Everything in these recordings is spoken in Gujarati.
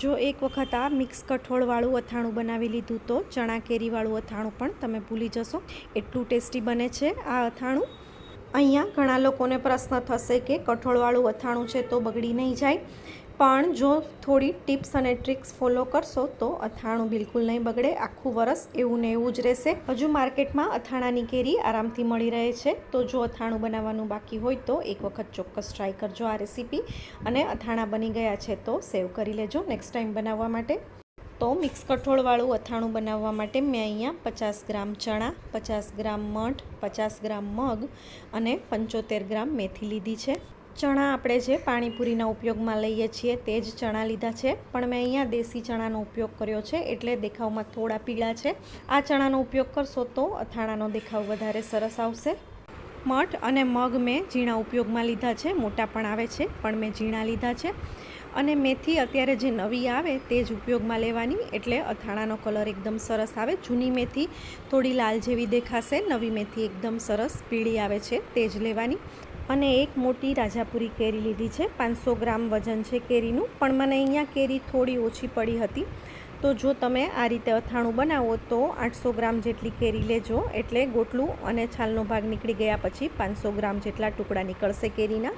જો એક વખત આ મિક્સ કઠોળવાળું અથાણું બનાવી લીધું તો ચણા કેરીવાળું અથાણું પણ તમે ભૂલી જશો. એટલું ટેસ્ટી બને છે આ અથાણું. અહીંયા ઘણા લોકોને પ્રશ્ન થશે કે કઠોળવાળું અથાણું છે તો બગડી નહીં જાય. પણ જો થોડી ટિપ્સ અને ટ્રિક્સ ફોલો કરશો તો અથાણું બિલકુલ નહીં બગડે. આખું વરસ એવું ને એવું જ રહેશે. હજુ માર્કેટમાં અથાણાની કેરી આરામથી મળી રહે છે. તો જો અથાણું બનાવવાનું બાકી હોય તો એક વખત ચોક્કસ ટ્રાય કરજો આ રેસીપી અને અથાણા બની ગયા છે તો સેવ કરી લેજો નેક્સ્ટ ટાઈમ બનાવવા માટે. તો મિક્સ કઠોળવાળું અથાણું બનાવવા માટે મેં અહીંયા પચાસ ગ્રામ ચણા, પચાસ ગ્રામ મઠ, પચાસ ગ્રામ મગ અને પંચોતેર ગ્રામ મેથી લીધી છે. ચણા આપણે જે પાણીપુરીના ઉપયોગમાં લઈએ છીએ તે જ ચણા લીધા છે. પણ મેં અહીંયા દેશી ચણાનો ઉપયોગ કર્યો છે એટલે દેખાવમાં થોડા પીળા છે. આ ચણાનો ઉપયોગ કરશો તો અથાણાનો દેખાવ વધારે સરસ આવશે. મઠ અને મગ મેં ઝીણા ઉપયોગમાં લીધા છે. મોટા પણ આવે છે, પણ મેં ઝીણા લીધા છે. અને મેથી અત્યારે જે નવી આવે તે જ ઉપયોગમાં લેવાની, એટલે અથાણાનો કલર એકદમ સરસ આવે. જૂની મેથી થોડી લાલ જેવી દેખાશે, નવી મેથી એકદમ સરસ પીળી આવે છે, તે જ લેવાની. અને એક મોટી રાજાપુરી કેરી લીધી છે. પાંચસો ગ્રામ વજન છે કેરીનું. પણ મને અહીંયા કેરી થોડી ઓછી પડી હતી. તો જો તમે આ રીતે અથાણું બનાવો તો આઠસો ગ્રામ જેટલી કેરી લેજો. એટલે ગોટલું અને છાલનો ભાગ નીકળી ગયા પછી પાંચસો ગ્રામ જેટલા ટુકડા નીકળશે કેરીના.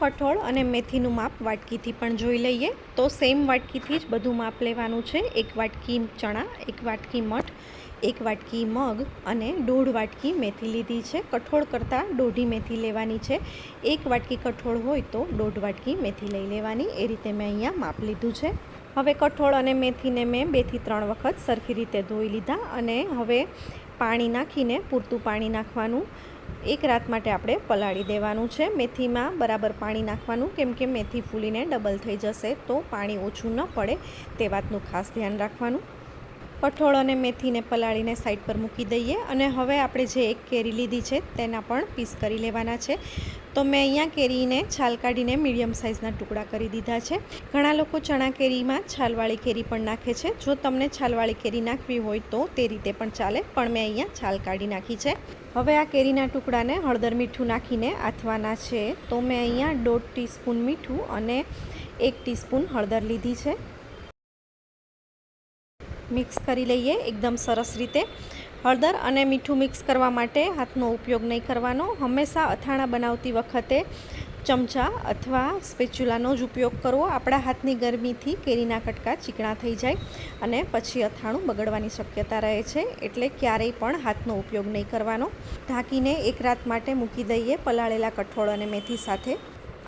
કઠોળ અને મેથીનું માપ વાટકીથી પણ જોઈ લઈએ. તો સેમ વાટકીથી જ બધું માપ લેવાનું છે. એક વાટકી ચણા, એક વાટકી મઠ એક વાટકી મગ અને દોઢ વાટકી મેથી લીધી છે. કઠોળ કરતાં દોઢી મેથી લેવાની છે. એક વાટકી કઠોળ હોય તો દોઢ વાટકી મેથી લઈ લેવાની. એ રીતે મેં અહીંયા માપ લીધું છે. હવે કઠોળ અને મેથીને મેં બેથી ત્રણ વખત સરખી રીતે ધોઈ લીધા અને હવે પાણી નાખીને પૂરતું પાણી નાખવાનું એક રાત માટે આપણે પલાળી દેવાનું છે. મેથીમાં બરાબર પાણી નાખવાનું. કેમ કે મેથી ફૂલીને ડબલ થઈ જશે તો પાણી ઓછું ન પડે તે વાતનું ખાસ ધ્યાન રાખવાનું. કઠોળ અને મેથીને પલાળીને સાઈડ પર મૂકી દઈએ અને હવે આપણે જે એક કેરી લીધી છે તેના પણ પીસ કરી લેવાના છે. તો મેં અહીંયા કેરીને છાલ કાઢીને મીડિયમ સાઇઝના ટુકડા કરી દીધા છે. ઘણા લોકો ચણા કેરીમાં છાલવાળી કેરી પણ નાખે છે. જો તમને છાલવાળી કેરી નાખવી હોય તો તે રીતે પણ ચાલે, પણ મેં અહીંયા છાલ કાઢી નાખી છે. હવે આ કેરીના ટુકડાને હળદર મીઠું નાખીને આથવાના છે. તો મેં અહીંયા દોઢ ટીસ્પૂન મીઠું અને એક ટીસ્પૂન હળદર લીધી છે. મિક્સ કરી લઈએ એકદમ સરસ રીતે. હળદર અને મીઠું મિક્સ કરવા માટે હાથનો ઉપયોગ નહીં કરવાનો. હંમેશા અથાણા બનાવતી વખતે ચમચા અથવા સ્પેચ્યુલાનો જ ઉપયોગ કરવો. આપણા હાથની ગરમીથી કેરીના કટકા ચીકણા થઈ જાય અને પછી અથાણું બગડવાની શક્યતા રહે છે. એટલે ક્યારેય પણ હાથનો ઉપયોગ નહીં કરવાનો. ઢાંકીને એક રાત માટે મૂકી દઈએ પલાળેલા કઠોળ અને મેથી સાથે.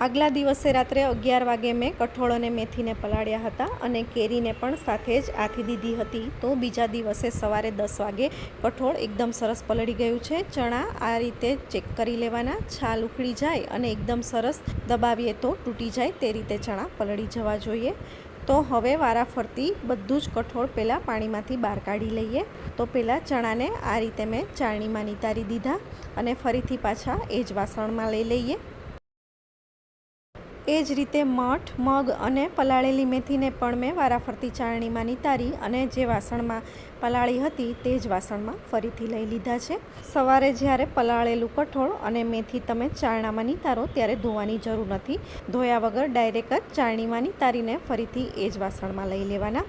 આગલા દિવસે રાત્રે અગિયાર વાગે મેં કઠોળ અને મેથીને પલાળ્યા હતા અને કેરીને પણ સાથે જ આથી દીધી હતી. તો બીજા દિવસે સવારે દસ વાગે કઠોળ એકદમ સરસ પલળી ગયું છે. ચણા આ રીતે ચેક કરી લેવાના. છાલ ઉખડી જાય અને એકદમ સરસ દબાવીએ તો તૂટી જાય તે રીતે ચણા પલળી જવા જોઈએ. તો હવે વારાફરતી બધું જ કઠોળ પહેલાં પાણીમાંથી બહાર કાઢી લઈએ. તો પહેલાં ચણાને આ રીતે મેં ચાળણીમાં નિતારી દીધા અને ફરીથી પાછા એ જ વાસણમાં લઈ લઈએ. એ જ રીતે મઠ, મગ અને પલાળેલી મેથીને પણ મેં વારાફરતી ચાળણીમાં નિતારી અને જે વાસણમાં પલાળી હતી તે જ વાસણમાં ફરીથી લઈ લીધા છે. સવારે જ્યારે પલાળેલું કઠોળ અને મેથી તમે ચાળણામાં નિતારો ત્યારે ધોવાની જરૂર નથી. ધોયા વગર ડાયરેક્ટ જ ચાળણીમાં નિતારીને ફરીથી એ જ વાસણમાં લઈ લેવાના.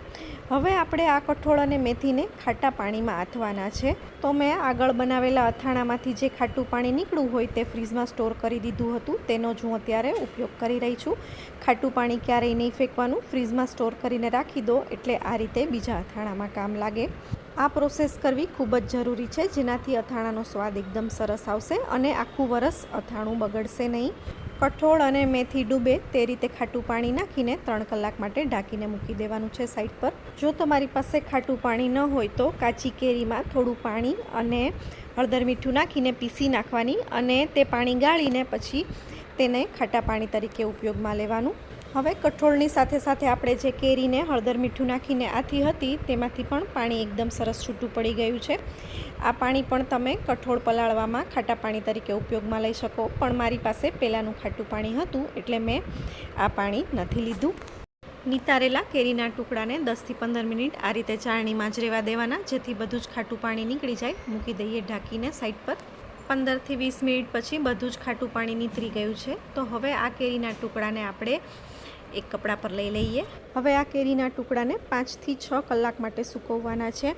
હવે આપણે આ કઠોળ અને મેથીને ખાટા પાણીમાં આથવાના છે. તો મેં આગળ બનાવેલા અથાણામાંથી જે ખાટું પાણી નીકળ્યું હોય તે ફ્રીજમાં સ્ટોર કરી દીધું હતું. તેનો જ હું અત્યારે ઉપયોગ કરી રહી છું. ખાટું પાણી ક્યારેય નહીં ફેંકવાનું. ફ્રીજમાં સ્ટોર કરીને રાખી દો એટલે આ રીતે બીજા અથાણામાં કામ લાગે. આ પ્રોસેસ કરવી ખૂબ જ જરૂરી છે. જેનાથી અથાણાનો સ્વાદ એકદમ સરસ આવશે અને આખું વરસ અથાણું બગડશે નહીં. કઠોળ અને મેથી ડૂબે તે રીતે ખાટું પાણી નાખીને ત્રણ કલાક માટે ઢાંકીને મૂકી દેવાનું છે સાઈડ પર. જો તમારી પાસે ખાટું પાણી ન હોય તો કાચી કેરીમાં થોડું પાણી અને હળદર મીઠું નાખીને પીસી નાખવાની અને તે પાણી ગાળીને પછી તેને ખાટા પાણી તરીકે ઉપયોગમાં લેવાનું. હવે કઠોળની સાથે સાથે આપણે જે કેરીને હળદર મીઠું નાખીને આથી હતી, તેમાંથી પણ પાણી એકદમ સરસ છૂટું પડી ગયું છે. આ પાણી પણ તમે કઠોળ પલાળવામાં ખાટા પાણી તરીકે ઉપયોગમાં લઈ શકો. પણ મારી પાસે પહેલાંનું ખાટું પાણી હતું, એટલે મેં આ પાણી નથી લીધું. નિતારેલા કેરીના ટુકડાને દસથી પંદર મિનિટ આ રીતે ચાળણીમાં જ રહેવા દેવાના, જેથી બધું જ ખાટું પાણી નીકળી જાય. મૂકી દઈએ ઢાંકીને સાઈડ પર. પંદરથી વીસ મિનિટ પછી બધું જ ખાટું પાણી નીતરી ગયું છે. તો હવે આ કેરીના ટુકડાને આપણે એક કપડા પર લઈ લઈએ. હવે આ કેરીના ટુકડાને પાંચથી છ કલાક માટે સૂકવવાના છે.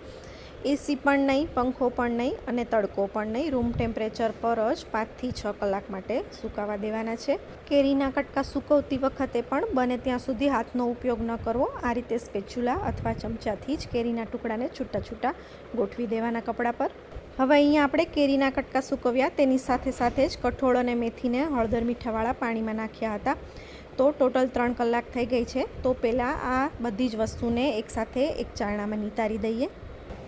એસી પણ નહીં, પંખો પણ નહીં અને તડકો પણ નહીં. રૂમ ટેમ્પરેચર પર જ પાંચથી છ કલાક માટે સુકાવા દેવાના છે. કેરીના કટકા સૂકવતી વખતે પણ બને ત્યાં સુધી હાથનો ઉપયોગ ન કરવો. આ રીતે સ્પેચ્યુલા અથવા ચમચાથી જ કેરીના ટુકડાને છૂટા છૂટા ગોઠવી દેવાના કપડા પર. હવે અહીંયા આપણે કેરીના કટકા સૂકવ્યા. તેની સાથે સાથે જ કઠોળ અને મેથીને હળદર મીઠાવાળા પાણીમાં નાખ્યા હતા. તો ટોટલ ત્રણ કલાક થઈ ગઈ છે. તો પહેલાં આ બધી જ વસ્તુને એકસાથે એક ચારણામાં નિતારી દઈએ.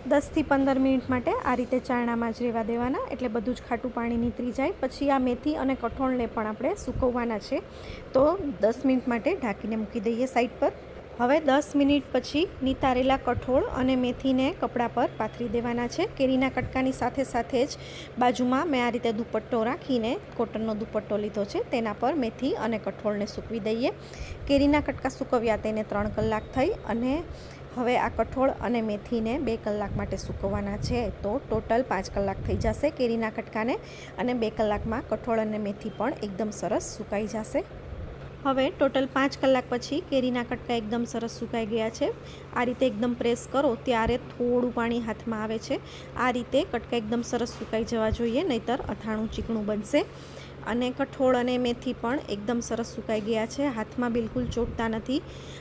દસથી પંદર મિનિટ માટે આ રીતે ચારણામાં જ રહેવા દેવાના. એટલે બધું જ ખાટું પાણી નીતરી જાય. પછી આ મેથી અને કઠોળને પણ આપણે સૂકવવાના છે. તો દસ મિનિટ માટે ઢાંકીને મૂકી દઈએ સાઈડ પર. હવે દસ મિનિટ પછી નિતારેલા કઠોળ અને મેથીને કપડાં પર પાથરી દેવાના છે. કેરીના કટકાની સાથે સાથે જ બાજુમાં મેં આ રીતે દુપટ્ટો રાખીને કોટનનો દુપટ્ટો લીધો છે. તેના પર મેથી અને કઠોળને સૂકવી દઈએ. કેરીના કટકા સૂકવ્યા તેને ત્રણ કલાક થઈ અને હવે આ કઠોળ અને મેથીને બે કલાક માટે સૂકવવાના છે તો ટોટલ પાંચ કલાક થઈ જશે કેરીના કટકાને અને બે કલાકમાં કઠોળ અને મેથી પણ એકદમ સરસ સુકાઈ જશે. હવે ટોટલ પાંચ કલાક પછી કેરીના કટકા એકદમ સરસ સુકાઈ ગયા છે. આ રીતે એકદમ પ્રેસ કરો ત્યારે થોડું પાણી હાથમાં આવે છે. આ રીતે કટકા એકદમ સરસ સુકાઈ જવા જોઈએ, નહીતર અથાણું ચીકણું બનશે. અને કઠોળ અને મેથી પણ એકદમ સરસ સુકાઈ ગયા છે. હાથમાં બિલકુલ ચોટતા નથી.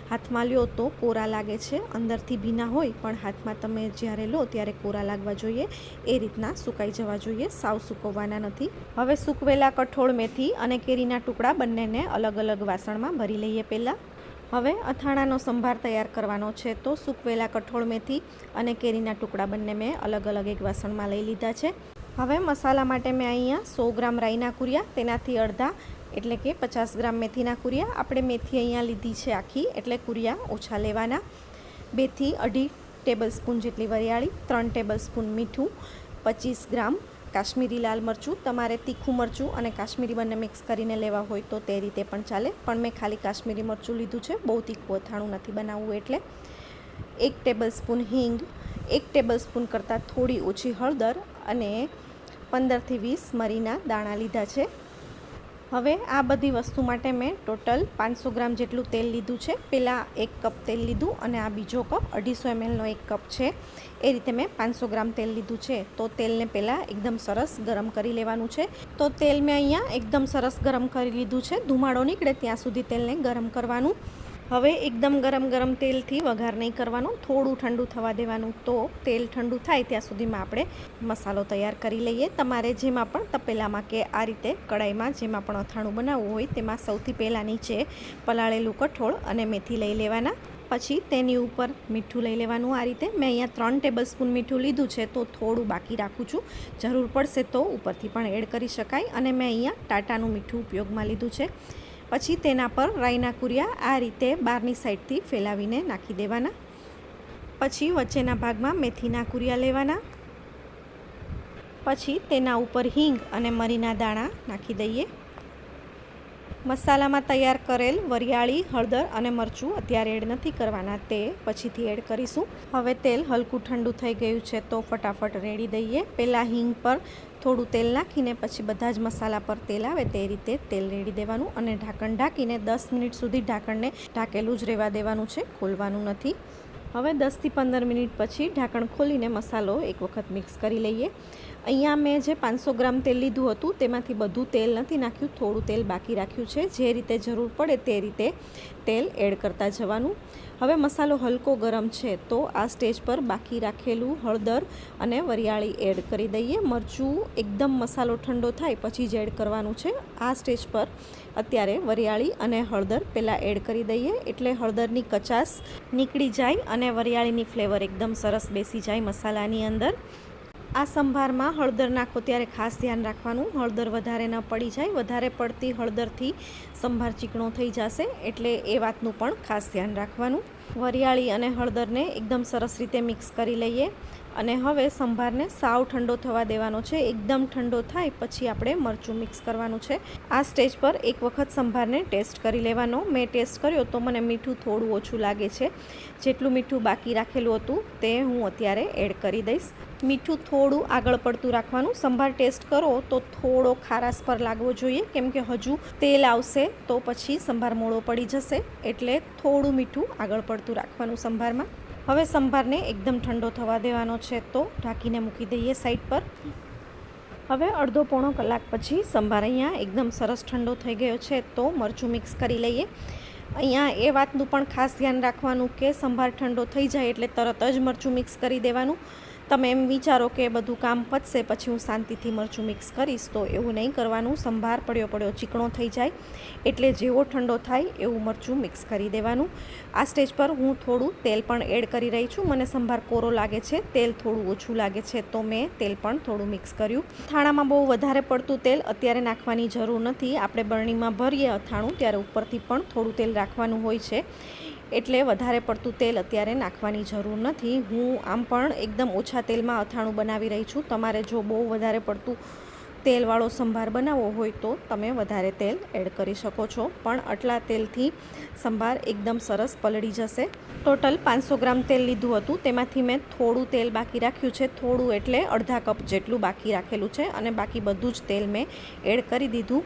હાથમાં લ્યો તો કોરા લાગે છે. અંદરથી ભીના હોય પણ હાથમાં તમે જ્યારે લો ત્યારે કોરા લાગવા જોઈએ. એ રીતના સુકાઈ જવા જોઈએ. સાવ સૂકવવાના નથી. હવે સૂકવેલા કઠોળ, મેથી અને કેરીના ટુકડા બંનેને અલગ અલગ વાસણમાં ભરી લઈએ પહેલાં. હવે અથાણાનો સંભાર તૈયાર કરવાનો છે તો સૂકવેલા કઠોળ, મેથી અને કેરીના ટુકડા બંને મેં અલગ અલગ એક વાસણમાં લઈ લીધા છે. હવે મસાલા માટે મેં અહીંયા સો ગ્રામ રાઈના કુરિયા, તેનાથી અડધા, એટલે કે પચાસ ગ્રામ મેથીના કુરિયા. આપણે મેથી અહીંયા લીધી છે આખી, એટલે કુરિયા ઓછા લેવાના. બેથી અઢી ટેબલ સ્પૂન જેટલી વરિયાળી, ત્રણ ટેબલ સ્પૂન મીઠું, પચીસ ગ્રામ કાશ્મીરી લાલ મરચું. તમારે તીખું મરચું અને કાશ્મીરી બંને મિક્સ કરીને લેવા હોય તો તે રીતે પણ ચાલે. પણ મેં ખાલી કાશ્મીરી મરચું લીધું છે, બહુ તીખું અથાણું નથી બનાવવું એટલે. એક ટેબલસ્પૂન હિંગ, એક ટેબલ સ્પૂન કરતાં થોડી ઓછી હળદર અને પંદરથી વીસ મરીના દાણા લીધા છે. હવે આ બધી વસ્તુ માટે મેં ટોટલ પાંચસો ગ્રામ જેટલું તેલ લીધું છે. પહેલાં એક કપ તેલ લીધું અને આ બીજો કપ અઢીસો એમએલનો એક કપ છે. એ રીતે મેં પાંચસો ગ્રામ તેલ લીધું છે. તો તેલને પહેલાં એકદમ સરસ ગરમ કરી લેવાનું છે. તો તેલ મેં અહીંયા એકદમ સરસ ગરમ કરી લીધું છે. ધુમાડો નીકળે ત્યાં સુધી તેલને ગરમ કરવાનું. હવે એકદમ ગરમ ગરમ તેલથી વઘાર નહીં કરવાનો, થોડું ઠંડુ થવા દેવાનું તો તેલ ઠંડુ થાય ત્યાં સુધીમાં આપણે મસાલો તૈયાર કરી લઈએ. તમારે જેમાં પણ તપેલામાં કે આ રીતે કડાઈમાં જેમાં પણ અથાણું બનાવવું હોય તેમાં સૌથી પહેલાં નીચે પલાળેલું કઠોળ અને મેથી લઈ લેવાના. પછી તેની ઉપર મીઠું લઈ લેવાનું આ રીતે. મેં અહીંયા ત્રણ ટેબલ સ્પૂન મીઠું લીધું છે તો થોડું બાકી રાખું છું. જરૂર પડશે તો ઉપરથી પણ એડ કરી શકાય. અને મેં અહીંયા ટાટાનું મીઠું ઉપયોગમાં લીધું છે. પછી તેના પર રાઈના કુરિયા આ રીતે બહારની સાઈડથી ફેલાવીને નાખી દેવાના. પછી વચ્ચેના ભાગમાં મેથીના કુરિયા લેવાના. પછી તેના ઉપર હિંગ અને મરીના દાણા નાખી દઈએ. મસાલામાં તૈયાર કરેલ વરિયાળી, હળદર અને મરચું અત્યારે એડ નથી કરવાના. તે પછીથી એડ કરીશું. હવે તેલ હલકું ઠંડુ થઈ ગયું છે તો ફટાફટ રેડી દઈએ. પહેલાં હિંગ પર થોડું તેલ નાખીને પછી બધા જ મસાલા પર તેલ આવે તે રીતે તેલ રેડી દેવાનું અને ઢાંકણ ઢાંકીને દસ મિનિટ સુધી ઢાંકણને ઢાંકેલું જ રહેવા દેવાનું છે. ખોલવાનું નથી. હવે દસથી પંદર મિનિટ પછી ઢાંકણ ખોલીને મસાલો એક વખત મિક્સ કરી લઈએ. અહીંયા મેં જે પાંચસો ગ્રામ તેલ લીધું હતું, તેમાંથી બધું તેલ નથી નાખ્યું, થોડું તેલ બાકી રાખ્યું છે. જે રીતે જરૂર પડે તે રીતે તેલ એડ કરતા જવાનું. હવે મસાલો હલકો ગરમ છે, તો આ સ્ટેજ પર બાકી રાખેલું હળદર અને વરિયાળી એડ કરી દઈએ. મરચું એકદમ મસાલો ઠંડો થાય, પછી જ એડ કરવાનું છે. આ સ્ટેજ પર અત્યારે વરિયાળી અને હળદર પહેલાં એડ કરી દઈએ, એટલે હળદરની કચાસ નીકળી જાય અને વરિયાળીની ફ્લેવર એકદમ સરસ બેસી જાય મસાલાની અંદર. આ સંભારમાં હળદર નાખો ત્યારે ખાસ ધ્યાન રાખવાનું. હળદર વધારે ન પડી જાય, વધારે પડતી હળદરથી સંભાર ચીકણો થઈ જશે એટલે એ વાતનું પણ ખાસ ધ્યાન રાખવાનું. વરિયાળી અને હળદરને એકદમ સરસ રીતે મિક્સ કરી લઈએ. અને હવે સંભારને સાવ ઠંડો થવા દેવાનો છે. એકદમ ઠંડો થાય પછી આપણે મરચું મિક્સ કરવાનું છે. આ સ્ટેજ પર એક વખત સંભારને ટેસ્ટ કરી લેવાનો. મેં ટેસ્ટ કર્યો તો મને મીઠું થોડું ઓછું લાગે છે. જેટલું મીઠું બાકી રાખેલું હતું તે હું અત્યારે એડ કરી દઈશ. મીઠું થોડું આગળ પડતું રાખવાનું. સંભાર ટેસ્ટ કરો તો થોડો ખારાશ પર લાગવો જોઈએ. કેમ કે હજુ તેલ આવશે તો પછી સંભાર મોળો પડી જશે. એટલે થોડું મીઠું આગળ પડતું રાખવાનું સંભારમાં. હવે સંભારને એકદમ ઠંડો થવા દેવાનો છે તો ઢાંકીને મૂકી દઈએ સાઈડ પર. હવે અડધો પોણો કલાક પછી સંભાર અહીંયા એકદમ સરસ ઠંડો થઈ ગયો છે તો મરચું મિક્સ કરી લઈએ. અહીંયા એ વાતનું પણ ખાસ ધ્યાન રાખવાનું કે સંભાર ઠંડો થઈ જાય એટલે તરત જ મરચું મિક્સ કરી દેવાનું. તમે એમ વિચારો કે બધું કામ પતશે, પછી હું શાંતિથી મરચું મિક્સ કરીશ, તો એવું નહીં કરવાનું. સંભાર પડ્યો પડ્યો ચીકણો થઈ જાય. એટલે જેવો ઠંડો થાય, એવું મરચું મિક્સ કરી દેવાનું. આ સ્ટેજ પર હું થોડું તેલ પણ એડ કરી રહી છું. મને સંભાર કોરો લાગે છે, તેલ થોડું ઓછું લાગે છે, તો મેં તેલ પણ થોડું મિક્સ કર્યું. થાણામાં બહુ વધારે પડતું તેલ અત્યારે નાખવાની જરૂર નથી. આપણે બરણીમાં ભરીએ અથાણું, ત્યારે ઉપરથી પણ થોડું તેલ રાખવાનું હોય છે. એટલે વધારે પડતું તેલ અત્યારે નાખવાની જરૂર નથી. હું આમ પણ એકદમ ઓછા તેલમાં અથાણું બનાવી રહી છું. તમારે જો બહુ વધારે પડતું તેલવાળો સંભાર બનાવવો હોય તો તમે વધારે તેલ એડ કરી શકો છો. પણ આટલા તેલથી સંભાર એકદમ સરસ પલળી જશે. ટોટલ પાંચસો ગ્રામ તેલ લીધું હતું. તેમાંથી મેં થોડું તેલ બાકી રાખ્યું છે. થોડું એટલે અડધા કપ જેટલું બાકી રાખેલું છે અને બાકી બધું જ તેલ મેં એડ કરી દીધું.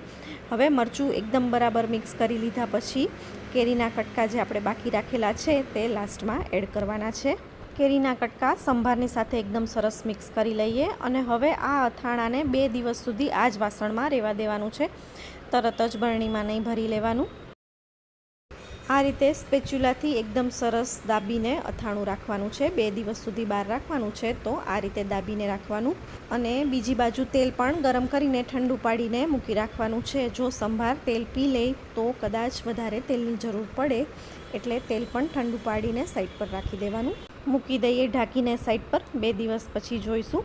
હવે મરચું એકદમ બરાબર મિક્સ કરી લીધા પછી કેરીના કટકા જે આપણે બાકી રાખેલા છે તે લાસ્ટમાં એડ કરવાના છે. કેરીના કટકા સંભારની સાથે એકદમ સરસ મિક્સ કરી લઈએ અને હવે આ અથાણાને બે દિવસ સુધી આ જ વાસણમાં રહેવા દેવાનું છે. તરત જ બરણીમાં નહીં ભરી લેવાનું. આ રીતે સ્પેચ્યુલાથી એકદમ સરસ દાબીને અથાણું રાખવાનું છે. બે દિવસ સુધી બહાર રાખવાનું છે તો આ રીતે દાબીને રાખવાનું અને બીજી બાજુ તેલ પણ ગરમ કરીને ઠંડુ પાડીને મૂકી રાખવાનું છે. જો સંભાર તેલ પી લે તો કદાચ વધારે તેલની જરૂર પડે એટલે તેલ પણ ઠંડુ પાડીને સાઈડ પર રાખી દેવાનું. મૂકી દઈએ ઢાંકીને સાઈડ પર. બે દિવસ પછી જોઈશું.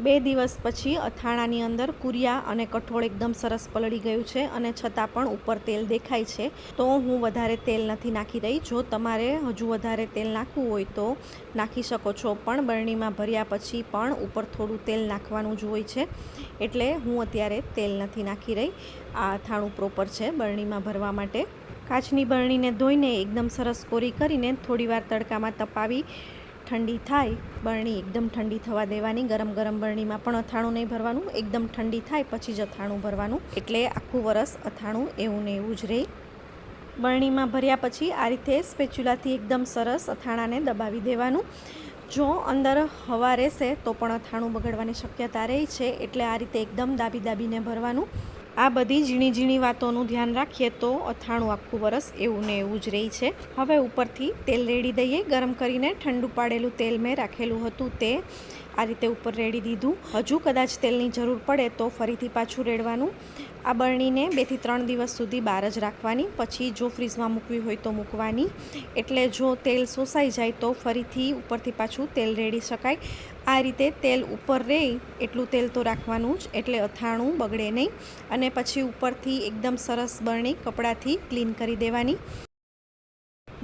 બે દિવસ પછી અથાણાની અંદર કુરિયા અને કઠોળ એકદમ સરસ પલળી ગયું છે અને છતાં પણ ઉપર તેલ દેખાય છે. તો હું વધારે તેલ નથી નાખી રહી. જો તમારે હજુ વધારે તેલ નાખવું હોય તો નાખી શકો છો. પણ બરણીમાં ભર્યા પછી પણ ઉપર થોડું તેલ નાખવાનું જ હોય છે. એટલે હું અત્યારે તેલ નથી નાખી રહી. આ અથાણું પ્રોપર છે બરણીમાં ભરવા માટે. કાચની બરણીને ધોઈને એકદમ સરસ કોરી કરીને થોડીવાર તડકામાં તપાવી ઠંડી થાય, બરણી એકદમ ઠંડી થવા દેવાની. ગરમ ગરમ બરણીમાં પણ અથાણું નહીં ભરવાનું, એકદમ ઠંડી થાય પછી જ અથાણું ભરવાનું. એટલે આખું વરસ અથાણું એવું ને એવું જ રહે. બરણીમાં ભર્યા પછી આ રીતે સ્પેચ્યુલાથી એકદમ સરસ અથાણાને દબાવી દેવાનું. જો અંદર હવા રહેશે તો પણ અથાણું બગડવાની શક્યતા રહે છે, એટલે આ રીતે એકદમ દાબી દાબીને ભરવાનું. આ બધી ઝીણી ઝીણી વાતોનું ધ્યાન રાખીએ તો અથાણું આખું વરસ એવું ને એવું જ રહે છે. હવે ઉપરથી તેલ રેડી દઈએ. ગરમ કરીને ઠંડુ પાડેલું તેલ મેં રાખેલું હતું તે આ રીતે ઉપર રેડી દીધું. હજુ કદાચ તેલની જરૂર પડે તો ફરીથી પાછું રેડવાનું. આ બરણીને બેથી ત્રણ દિવસ સુધી બહાર જ રાખવાની. પછી જો ફ્રીજમાં મૂકવી હોય તો મૂકવાની. એટલે જો તેલ શોષાઈ જાય તો ફરીથી ઉપરથી પાછું તેલ રેડી શકાય. આ રીતે તેલ ઉપર રહે એટલું તેલ તો રાખવાનું જ, એટલે અથાણું બગડે નહીં. અને પછી ઉપરથી એકદમ સરસ બરણી કપડાથી ક્લીન કરી દેવાની.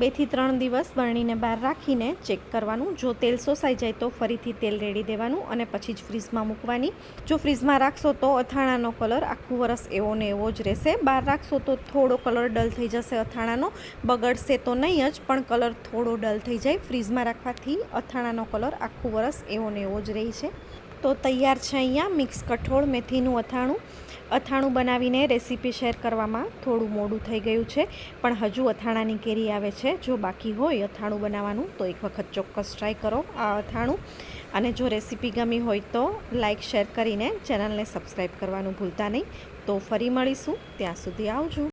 બેથી ત્રણ દિવસ બરણીને બહાર રાખીને ચેક કરવાનું. જો તેલ શોષાઈ જાય તો ફરીથી તેલ રેડી દેવાનું અને પછી જ ફ્રીજમાં મૂકવાની. જો ફ્રીજમાં રાખશો તો અથાણાનો કલર આખું વરસ એવો ને એવો જ રહેશે. બહાર રાખશો તો થોડો કલર ડલ થઈ જશે અથાણાનો. બગડશે તો નહીં જ, પણ કલર થોડો ડલ થઈ જાય. ફ્રીજમાં રાખવાથી અથાણાનો કલર આખું વરસ એવો ને એવો જ રહે છે. તો તૈયાર છે અહીંયા મિક્સ કઠોળ, મેથીનું અથાણું. અથાણું બનાવીને રેસીપી શેર કરવામાં થોડું મોડું થઈ ગયું છે, પણ હજુ અથાણાની કેરી આવે છે. જો બાકી હોય અથાણું બનાવવાનું, તો એક વખત ચોક્કસ ટ્રાય કરો આ અથાણું. અને જો રેસીપી ગમી હોય તો લાઇક શેર કરીને ચેનલને સબસ્ક્રાઈબ કરવાનું ભૂલતા નહીં. તો ફરી મળીશું. ત્યાં સુધી આવજો.